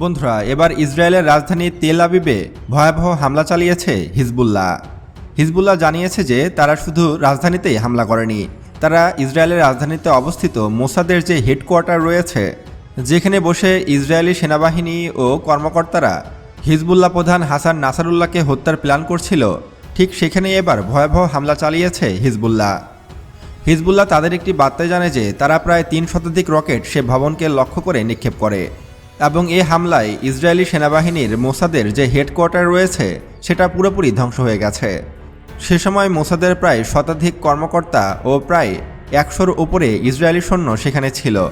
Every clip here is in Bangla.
বন্ধুরা, এবার ইসরায়েলের রাজধানী তেল আবিবে ভয়াবহ হামলা চালিয়েছে হিজবুল্লাহ। হিজবুল্লাহ জানিয়েছে যে তারা শুধু রাজধানীতেই হামলা করেনি, তারা ইসরায়েলের রাজধানীতে অবস্থিত মোসাদের যে হেডকোয়ার্টার রয়েছে, যেখানে বসে ইসরায়েলি সেনাবাহিনী ও কর্মকর্তারা হিজবুল্লাহ প্রধান হাসান নাসারুল্লাহকে হত্যার প্ল্যান করছিল, ঠিক সেখানে এবার ভয়াবহ হামলা চালিয়েছে হিজবুল্লাহ। হিজবুল্লাহ তাদের একটি বার্তায় জানে যে তারা প্রায় তিন শতাধিক রকেট সে ভবনকে লক্ষ্য করে নিক্ষেপ করে। এবং এ হামলায় ইসরায়েলি সেনাবাহিনীর মোসাদের যে হেডকোয়ার্টার রয়েছে, সেটা পুরোপুরি ধ্বংস হয়ে গেছে। সে সময় মোসাদের প্রায় শতাধিক কর্মকর্তা ও প্রায় একশোর উপরে ইসরায়েলি সৈন্য সেখানে ছিল।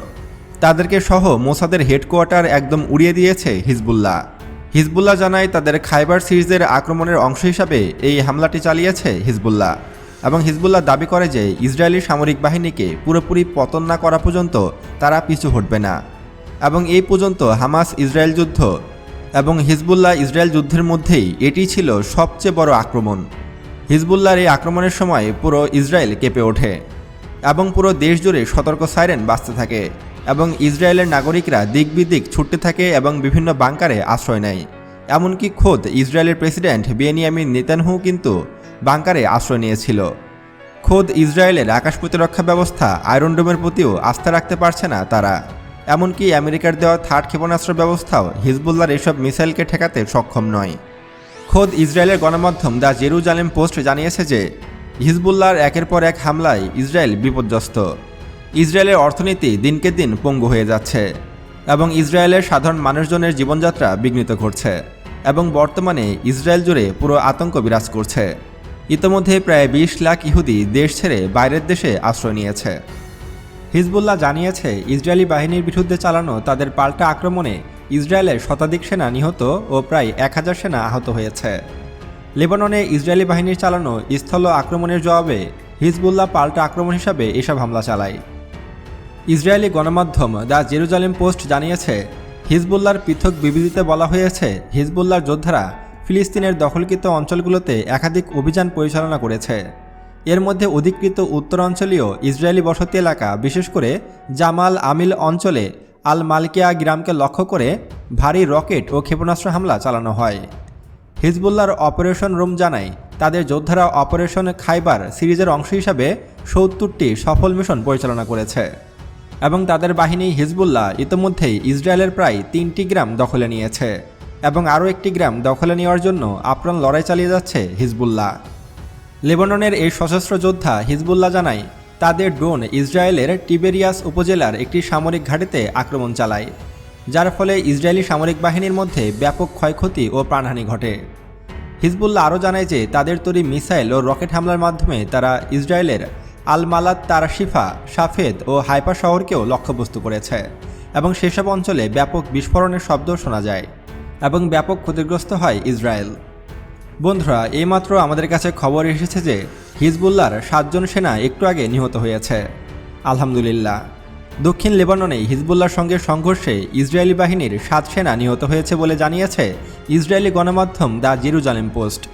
তাদেরকে সহ মোসাদের হেডকোয়ার্টার একদম উড়িয়ে দিয়েছে হিজবুল্লাহ। হিজবুল্লাহ জানায় তাদের খাইবার সিরিজের আক্রমণের অংশ হিসাবে এই হামলাটি চালিয়েছে হিজবুল্লাহ এবং হিজবুল্লাহ দাবি করে যে ইসরায়েলি সামরিক বাহিনীকে পুরোপুরি পতন না করা পর্যন্ত তারা পিছু হটবে না। এবং এই পর্যন্ত হামাস ইসরায়েল যুদ্ধ এবং হিজবুল্লাহ ইসরায়েল যুদ্ধের মধ্যেই এটি ছিল সবচেয়ে বড় আক্রমণ। হিজবুল্লাহর এই আক্রমণের সময় পুরো ইসরায়েল কেঁপে ওঠে এবং পুরো দেশ জুড়ে সতর্ক সাইরেন বাঁচতে থাকে এবং ইসরায়েলের নাগরিকরা দিক বিদিক ছুটতে থাকে এবং বিভিন্ন বাংকারে আশ্রয় নেয়। এমনকি খোদ ইসরায়েলের প্রেসিডেন্ট বেনিয়ামিন নেতানহু কিন্তু বাংকারে আশ্রয় নিয়েছিল। খোদ ইসরায়েলের আকাশ প্রতিরক্ষা ব্যবস্থা আয়রন ডোমের প্রতিও আস্থা রাখতে পারছে না তারা। এমনকি আমেরিকার দেওয়া থার্ড ক্ষেপণাস্ত্র ব্যবস্থাও হিজবুল্লার এসব মিসাইলকে ঠেকাতে সক্ষম নয়। খোদ ইসরায়েলের গণমাধ্যম দ্য জেরুজালেম পোস্ট জানিয়েছে যে, হিজবুল্লাহর একের পর এক হামলায় ইসরায়েল বিপর্যস্ত। ইসরায়েলের অর্থনীতি দিনকে দিন পঙ্গু হয়ে যাচ্ছে এবং ইসরায়েলের সাধারণ মানুষজনের জীবনযাত্রা বিঘ্নিত করছে এবং বর্তমানে ইসরায়েল জুড়ে পুরো আতঙ্ক বিরাজ করছে। ইতোমধ্যে প্রায় বিশ লাখ ইহুদি দেশ ছেড়ে বাইরের দেশে আশ্রয় নিয়েছে। হিজবুল্লাহ জানিয়েছে, ইসরায়েলি বাহিনীর বিরুদ্ধে চালানো তাদের পাল্টা আক্রমণে ইসরায়েলের শতাধিক সেনা নিহত ও প্রায় এক হাজার সেনা আহত হয়েছে। লেবাননে ইসরায়েলি বাহিনীর চালানো স্থল আক্রমণের জবাবে হিজবুল্লাহ পাল্টা আক্রমণ হিসাবে এসব হামলা চালায়। ইসরায়েলি গণমাধ্যম দ্য জেরুজালেম পোস্ট জানিয়েছে, হিজবুল্লাহর পৃথক বিবৃতিতে বলা হয়েছে, হিজবুল্লাহর যোদ্ধারা ফিলিস্তিনের দখলকৃত অঞ্চলগুলোতে একাধিক অভিযান পরিচালনা করেছে। এর মধ্যে অধিকৃত উত্তরাঞ্চলীয় ইসরায়েলি বসতি এলাকা, বিশেষ করে জামাল আমিল অঞ্চলে আল মালকিয়া গ্রামকে লক্ষ্য করে ভারী রকেট ও ক্ষেপণাস্ত্র হামলা চালানো হয়। হিজবুল্লাহর অপারেশন রুম জানায়, তাদের যোদ্ধারা অপারেশন খাইবার সিরিজের অংশ হিসাবে সত্তরটি সফল মিশন পরিচালনা করেছে এবং তাদের বাহিনী হিজবুল্লাহ ইতোমধ্যেই ইসরায়েলের প্রায় তিনটি গ্রাম দখলে নিয়েছে এবং আরও একটি গ্রাম দখলে নেওয়ার জন্য আপ্রাণ লড়াই চালিয়ে যাচ্ছে হিজবুল্লাহ। লেবাননের এই সশস্ত্র যোদ্ধা হিজবুল্লাহ জানায়, তাদের ড্রোন ইসরায়েলের টিবেরিয়াস উপজেলার একটি সামরিক ঘাঁটিতে আক্রমণ চালায়, যার ফলে ইসরায়েলি সামরিক বাহিনীর মধ্যে ব্যাপক ক্ষয়ক্ষতি ও প্রাণহানি ঘটে। হিজবুল্লাহ আরও জানায় যে, তাদের তৈরি মিসাইল ও রকেট হামলার মাধ্যমে তারা ইসরায়েলের আল মালাত তারাশিফা, সাফেদ ও হাইপা শহরকেও লক্ষ্যবস্তু করেছে এবং সেসব অঞ্চলে ব্যাপক বিস্ফোরণের শব্দ শোনা যায় এবং ব্যাপক ক্ষতিগ্রস্ত হয় ইসরায়েল। বন্ধুরা, এইমাত্র আমাদের কাছে খবর এসেছে যে হিজবুল্লাহর সাতজন সেনা একটু আগে নিহত হয়েছে। আলহামদুলিল্লাহ। দক্ষিণ লেবাননে হিজবুল্লাহর সঙ্গে সংঘর্ষে ইসরায়েলি বাহিনীর সাত সেনা নিহত হয়েছে বলে জানিয়েছে ইসরায়েলি গণমাধ্যম দ্য জেরুজালেম পোস্ট।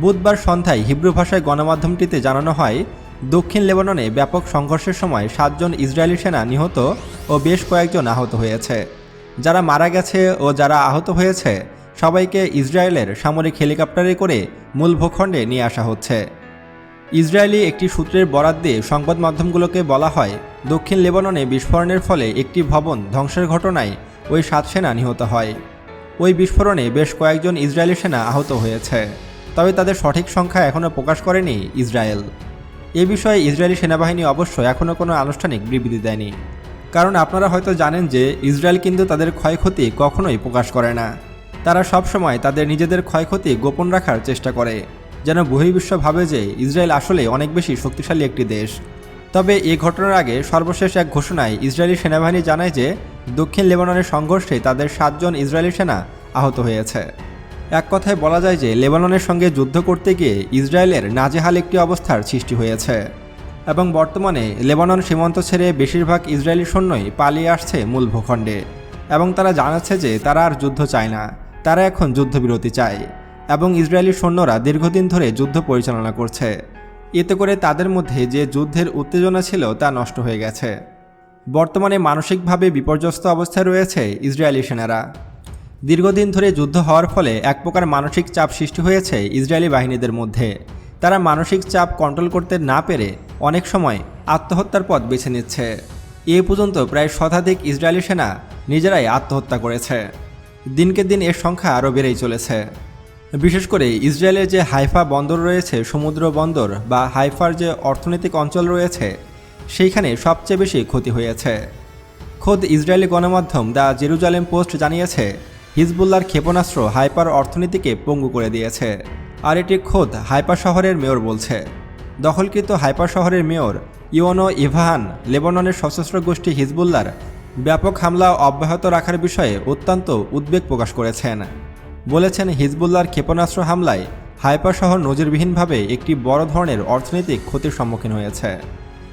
বুধবার সন্ধ্যায় হিব্রু ভাষায় গণমাধ্যমটিতে জানানো হয়, দক্ষিণ লেবাননে ব্যাপক সংঘর্ষের সময় সাতজন ইসরায়েলি সেনা নিহত ও বেশ কয়েকজন আহত হয়েছে। যারা মারা গেছে ও যারা আহত হয়েছে সবাইকে ইসরায়েলের সামরিক হেলিকপ্টারে করে মূল ভূখণ্ডে নিয়ে আসা হচ্ছে। ইসরায়েলি একটি সূত্রের বরাত দিয়ে সংবাদ মাধ্যমগুলোকে বলা হয়, দক্ষিণ লেবাননে বিস্ফোরণের ফলে একটি ভবন ধ্বংসের ঘটনায় ওই সাত সেনা নিহত হয়। ওই বিস্ফোরণে বেশ কয়েকজন ইসরায়েলি সেনা আহত হয়েছে, তবে তাদের সঠিক সংখ্যা এখনও প্রকাশ করেনি ইসরায়েল। এ বিষয়ে ইসরায়েলি সেনাবাহিনী অবশ্য এখনও কোনো আনুষ্ঠানিক বিবৃতি দেয়নি। কারণ আপনারা হয়তো জানেন যে ইসরায়েল কিন্তু তাদের ক্ষয়ক্ষতি কখনোই প্রকাশ করে না। তারা সবসময় তাদের নিজেদের ক্ষয়ক্ষতি গোপন রাখার চেষ্টা করে, যেন বহির্বিশ্ব ভাবে যে ইসরায়েল আসলে অনেক বেশি শক্তিশালী একটি দেশ। তবে এ ঘটনার আগে সর্বশেষ এক ঘোষণায় ইসরায়েলি সেনাবাহিনী জানায় যে দক্ষিণ লেবাননের সংঘর্ষে তাদের সাতজন ইসরায়েলি সেনা আহত হয়েছে। এক কথায় বলা যায় যে লেবাননের সঙ্গে যুদ্ধ করতে গিয়ে ইসরায়েলের নাজেহাল একটি অবস্থার সৃষ্টি হয়েছে। এবং বর্তমানে লেবানন সীমান্ত ছেড়ে বেশিরভাগ ইসরায়েলি সৈন্যই পালিয়ে আসছে মূল ভূখণ্ডে, এবং তারা জানাচ্ছে যে তারা আর যুদ্ধ চায় না। তারা এখন যুদ্ধবিরতি চায় এবং ইসরায়েলি সৈন্যরা দীর্ঘদিন ধরে যুদ্ধ পরিচালনা করছে। এতে করে তাদের মধ্যে যে যুদ্ধের উত্তেজনা ছিল তা নষ্ট হয়ে গেছে। বর্তমানে মানসিকভাবে বিপর্যস্ত অবস্থায় রয়েছে ইসরায়েলি সেনারা। দীর্ঘদিন ধরে যুদ্ধ হওয়ার ফলে এক প্রকার মানসিক চাপ সৃষ্টি হয়েছে ইসরায়েলি বাহিনীদের মধ্যে। তারা মানসিক চাপ কন্ট্রোল করতে না পেরে অনেক সময় আত্মহত্যার পথ বেছে নিচ্ছে। এ পর্যন্ত প্রায় শতাধিক ইসরায়েলি সেনা নিজেরাই আত্মহত্যা করেছে। দিনকে দিন এর সংখ্যা আরও বেড়েই চলেছে। বিশেষ করে ইসরায়েলের যে হাইফা বন্দর রয়েছে, সমুদ্র বন্দর বা হাইফার যে অর্থনৈতিক অঞ্চল রয়েছে, সেইখানে সবচেয়ে বেশি ক্ষতি হয়েছে। খোদ ইসরায়েলি গণমাধ্যম দ্য জেরুজালেম পোস্ট জানিয়েছে হিজবুল্লার ক্ষেপণাস্ত্র হাইপার অর্থনীতিকে পঙ্গু করে দিয়েছে। আর এটি খোদ হাইপা শহরের মেয়র বলছে। দখলকৃত হাইপা শহরের মেয়র ইওনো ইভাহান, লেবাননের সশস্ত্র গোষ্ঠী হিজবুল্লার ব্যাপক হামলা অব্যাহত রাখার বিষয়ে অত্যন্ত উদ্বেগ প্রকাশ করেছেন। বলেছেন হিজবুল্লার ক্ষেপণাস্ত্র হামলায় হাইপা শহর নজিরবিহীনভাবে একটি বড় ধরনের অর্থনৈতিক ক্ষতির সম্মুখীন হয়েছে।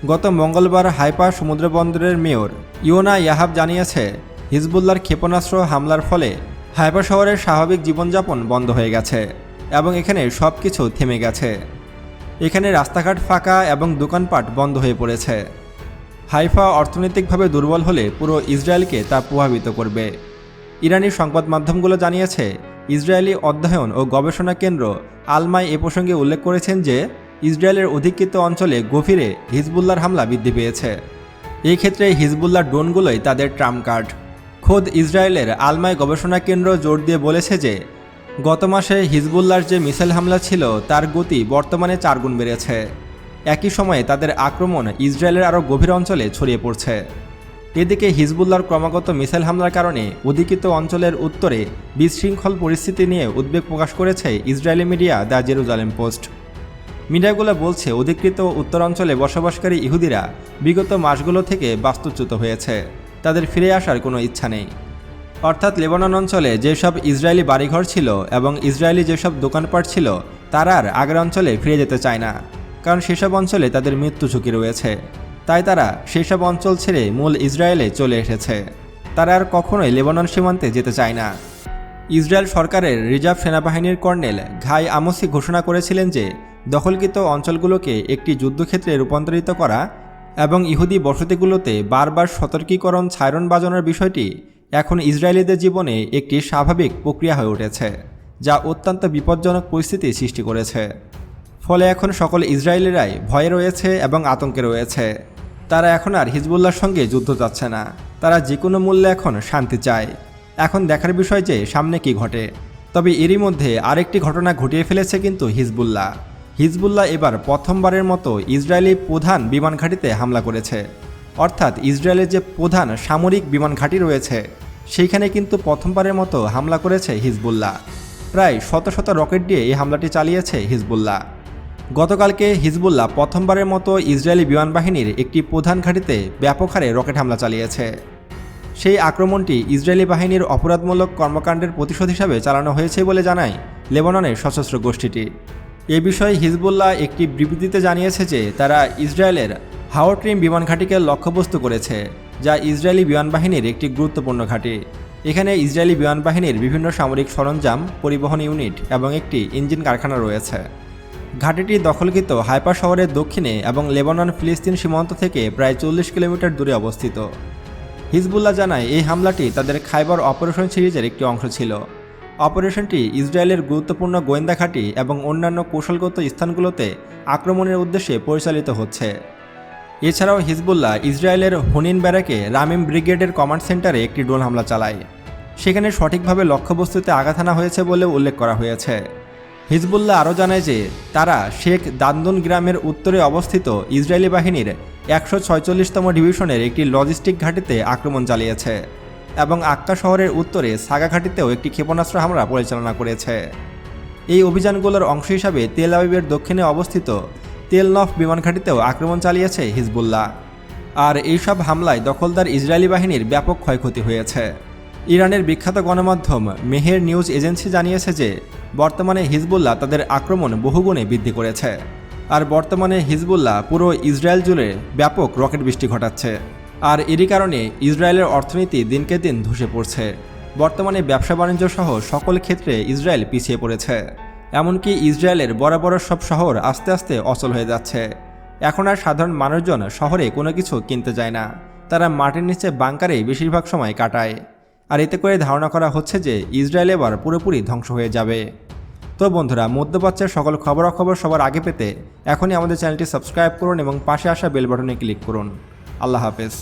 গত মঙ্গলবার হাইপা সমুদ্রবন্দরের মেয়র ইওনা ইয়াহাব জানিয়েছে হিজবুল্লার ক্ষেপণাস্ত্র হামলার ফলে হাইপা শহরের স্বাভাবিক জীবনযাপন বন্ধ হয়ে গেছে এবং এখানে সব কিছু থেমে গেছে। এখানে রাস্তাঘাট ফাঁকা এবং দোকানপাট বন্ধ হয়ে পড়েছে। হাইফা অর্থনৈতিকভাবে দুর্বল হলে পুরো ইসরায়েলকে তা প্রভাবিত করবে। ইরানি সংবাদ মাধ্যমগুলো জানিয়েছে, ইসরায়েলি অধ্যয়ন ও গবেষণা কেন্দ্র আলমাই এ প্রসঙ্গে উল্লেখ করেছেন যে, ইসরায়েলের অধিকৃত অঞ্চলে গভীরে হিজবুল্লার হামলা বৃদ্ধি পেয়েছে। এই ক্ষেত্রে হিজবুল্লার ড্রোনগুলোই তাদের ট্রাম কার্ড। খোদ ইসরায়েলের আলমাই গবেষণা কেন্দ্র জোর দিয়ে বলেছে যে, গত মাসে হিজবুল্লার যে মিসাইল হামলা ছিল, তার গতি বর্তমানে চারগুণ বেড়েছে। একই সময়ে তাদের আক্রমণ ইসরায়েলের আরও গভীর অঞ্চলে ছড়িয়ে পড়ছে। এদিকে হিজবুল্লার ক্রমাগত মিসাইল হামলার কারণে অধিকৃত অঞ্চলের উত্তরে বিশৃঙ্খল পরিস্থিতি নিয়ে উদ্বেগ প্রকাশ করেছে Israeli media the Jerusalem Post. মিডিয়াগুলো বলছে, অধিকৃত উত্তরাঞ্চলে বসবাসকারী ইহুদিরা বিগত মাসগুলো থেকে বাস্তুচ্যুত হয়েছে। তাদের ফিরে আসার কোনো ইচ্ছা নেই। অর্থাৎ লেবানন অঞ্চলে যেসব ইসরায়েলি বাড়িঘর ছিল এবং ইসরায়েলি যেসব দোকানপাট ছিল, তারা আর আগের অঞ্চলে ফিরে যেতে চায় না। কারণ সেসব অঞ্চলে তাদের মৃত্যু ঝুঁকি রয়েছে। তাই তারা সেসব অঞ্চল ছেড়ে মূল ইসরায়েলে চলে এসেছে। তারা আর কখনোই লেবানন সীমান্তে যেতে চায় না। ইসরায়েল সরকারের রিজার্ভ সেনাবাহিনীর কর্নেল ঘাই আমসি ঘোষণা করেছিলেন যে, দখলকৃত অঞ্চলগুলোকে একটি যুদ্ধক্ষেত্রে রূপান্তরিত করা এবং ইহুদি বসতিগুলোতে বারবার সতর্কীকরণ ছায়রন বাজানোর বিষয়টি এখন ইসরায়েলিদের জীবনে একটি স্বাভাবিক প্রক্রিয়া হয়ে উঠেছে, যা অত্যন্ত বিপজ্জনক পরিস্থিতি সৃষ্টি করেছে। ফলে এখন সকল ইসরায়েলিরাই ভয়ে রয়েছে এবং আতঙ্কে রয়েছে। তারা এখন আর হিজবুল্লার সঙ্গে যুদ্ধ যাচ্ছে না। তারা যে কোনো মূল্যে এখন শান্তি চায়। এখন দেখার বিষয় যে সামনে কি ঘটে। তবে এরই মধ্যে আরেকটি ঘটনা ঘটিয়ে ফেলেছে কিন্তু হিজবুল্লাহ। হিজবুল্লাহ এবার প্রথমবারের মতো ইসরায়েলি প্রধান বিমান ঘাঁটিতে হামলা করেছে। অর্থাৎ ইসরায়েলের যে প্রধান সামরিক বিমান ঘাঁটি রয়েছে, সেইখানে কিন্তু প্রথমবারের মতো হামলা করেছে হিজবুল্লাহ। প্রায় শত শত রকেট দিয়ে এই হামলাটি চালিয়েছে হিজবুল্লাহ। গতকালকে হিজবুল্লাহ প্রথমবারের মতো ইসরায়েলি বিমান বাহিনীর একটি প্রধান ঘাঁটিতে ব্যাপক হারে রকেট হামলা চালিয়েছে। সেই আক্রমণটি ইসরায়েলি বাহিনীর অপরাধমূলক কর্মকাণ্ডের প্রতিশোধ হিসাবে চালানো হয়েছে বলে জানায় লেবাননের সশস্ত্র গোষ্ঠীটি। এ বিষয়ে হিজবুল্লাহ একটি বিবৃতিতে জানিয়েছে যে, তারা ইসরায়েলের হাওয়াট্রিম বিমান ঘাঁটিকে লক্ষ্যবস্তু করেছে, যা ইসরায়েলি বিমান বাহিনীর একটি গুরুত্বপূর্ণ ঘাঁটি। এখানে ইসরায়েলি বিমান বাহিনীর বিভিন্ন সামরিক সরঞ্জাম, পরিবহন ইউনিট এবং একটি ইঞ্জিন কারখানা রয়েছে। ঘাটিটি দখলকৃত হাইপা শহরের দক্ষিণে এবং লেবানন ফিলিস্তিন সীমান্ত থেকে প্রায় চল্লিশ কিলোমিটার দূরে অবস্থিত। হিজবুল্লাহ জানায়, এই হামলাটি তাদের খাইবার অপারেশন সিরিজের একটি অংশ ছিল। অপারেশনটি ইসরায়েলের গুরুত্বপূর্ণ গোয়েন্দা ঘাঁটি এবং অন্যান্য কৌশলগত স্থানগুলোতে আক্রমণের উদ্দেশ্যে পরিচালিত হচ্ছে। এছাড়াও হিজবুল্লাহ ইসরায়েলের হনিন ব্যারাকে রামিম ব্রিগেডের কমান্ড সেন্টারে একটি ড্রোন হামলা চালায়। সেখানে সঠিকভাবে লক্ষ্যবস্তুতে আঘাত আনা হয়েছে বলে উল্লেখ করা হয়েছে। হিজবুল্লাহ আরও জানায় যে, তারা শেখ দান্দন গ্রামের উত্তরে অবস্থিত ইসরায়েলি বাহিনীর একশো ছয়চল্লিশতম ডিভিশনের একটি লজিস্টিক ঘাঁটিতে আক্রমণ চালিয়েছে এবং আক্কা শহরের উত্তরে সাগা ঘাঁটিতেও একটি ক্ষেপণাস্ত্র হামলা পরিচালনা করেছে। এই অভিযানগুলোর অংশ হিসাবে তেল আবিবের দক্ষিণে অবস্থিত তেলনফ বিমান ঘাঁটিতেও আক্রমণ চালিয়েছে হিজবুল্লাহ। আর এইসব হামলায় দখলদার ইসরায়েলি বাহিনীর ব্যাপক ক্ষয়ক্ষতি হয়েছে। ইরানের বিখ্যাত গণমাধ্যম মেহের নিউজ এজেন্সি জানিয়েছে যে, বর্তমানে হিজবুল্লাহ তাদের আক্রমণ বহুগুণে বৃদ্ধি করেছে। আর বর্তমানে হিজবুল্লাহ পুরো ইসরায়েল জুড়ে ব্যাপক রকেট বৃষ্টি ঘটাচ্ছে। আর এরই কারণে ইসরায়েলের অর্থনীতি দিনকে দিন ধসে পড়ছে। বর্তমানে ব্যবসা বাণিজ্য সহ সকল ক্ষেত্রে ইসরায়েল পিছিয়ে পড়েছে। এমনকি ইসরায়েলের বড় বড় সব শহর আস্তে আস্তে অচল হয়ে যাচ্ছে। এখন আর সাধারণ মানুষজন শহরে কোনো কিছু কিনতে যায় না। তারা মাটির নিচে বাংকারেই বেশিরভাগ সময় কাটায়। আর এতে করে ধারণা করা হচ্ছে যে ইসরায়েল এবার পুরোপুরি ধ্বংস হয়ে যাবে। তো বন্ধুরা মধ্যপ্রাচ্যের সকল খবরাখবর সবার আগে পেতে এখনই আমাদের চ্যানেলটি সাবস্ক্রাইব করুন এবং পাশে আসা বেল বাটনে ক্লিক করুন। আল্লাহ হাফেজ।